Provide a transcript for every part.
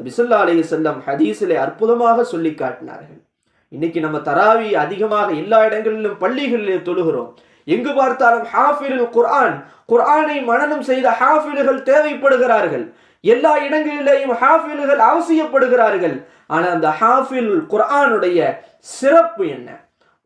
நபிசுல்லா அலி செல்லம் ஹதீஸிலே அற்புதமாக சொல்லி காட்டினார்கள். இன்னைக்கு நம்ம தராவி அதிகமாக எல்லா இடங்களிலும் பள்ளிகளிலே தொழுகிறோம். எங்கு பார்த்தாலும் ஹாஃபிலுல் குர்ஆன் குர்ஆனை மனனம் செய்த ஹாஃபில்கள் தேவைப்படுகிறார்கள். எல்லா இடங்களிலேயும் ஹாஃபில்கள் அவசியப்படுகிறார்கள். ஆனால் அந்த ஹாஃபில் குர்ஆனுடைய சிறப்பு என்ன?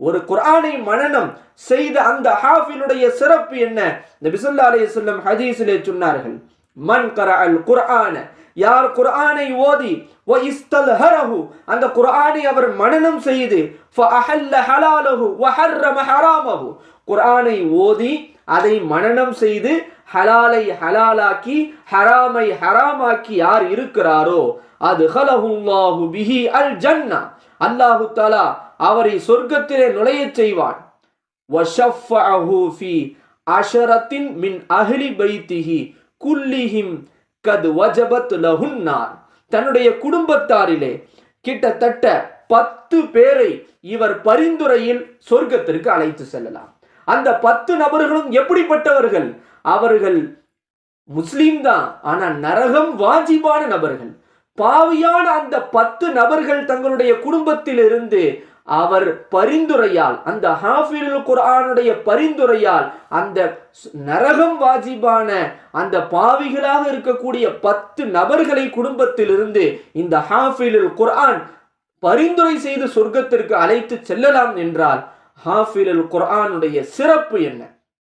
ஒரு குர்ஆனை மனனம் செய்த அந்த ஹாஃபிலுடைய சிறப்பு என்ன? இந்த பிசுல்லா அலைஹி செல்லம் ஹதீஸிலே சொன்னார்கள். மன் கரஅல் குர்ஆன. யார் குர்ஆனை ஓதி? வ இஸ்தல்ஹரஹு. அந்த குர்ஆனை அவர் மனனம் செய்து ஃபஅஹல்ல ஹலாலஹு வ ஹராமஹு. குர்ஆனை ஓதி அதை மனனம் செய்து ஹலாலை ஹலாலாக்கி ஹராமை ஹராமாக்கி யார் இருக்கிறாரோ அது ஹலஹுல்லாஹு பிஹி அல் ஜன்னா. அல்லாஹு தாலா அவரை சொர்க்கத்திலே நுழையச் செய்வான். வஷஃப் ஃபி அஷரத்தின் மின் அஹ்லி பைத்திஹி. குல்லிஹிம் கது வஜபத் லஹுன்னார். தன்னுடைய குடும்பத்தாரிலே கிட்டத்தட்ட பத்து பேரை இவர் பரிந்துரையில் சொர்க்கத்திற்கு அழைத்து செல்லலாம். அந்த பத்து நபர்களும் எப்படிப்பட்டவர்கள்? அவர்கள் முஸ்லீம் தான் ஆனால் நரகம் வாஜிபான நபர்கள். பாவியான அந்த பத்து நபர்கள் தங்களுடைய குடும்பத்திலிருந்து அவர் பரிந்துரையால் அந்த ஹாஃபில் குர்ஆனுடைய பரிந்துரையால் அந்த நரகம் வாஜிபான அந்த பாவிகளாக இருக்கக்கூடிய பத்து நபர்களை குடும்பத்திலிருந்து இந்த ஹாஃபிலுல் குர்ஆன் பரிந்துரை செய்து சொர்க்கத்திற்கு அழைத்து செல்லலாம் என்றால் ஹாஃபிலுல் குர்ஆனுடைய சிறப்பு என்ன?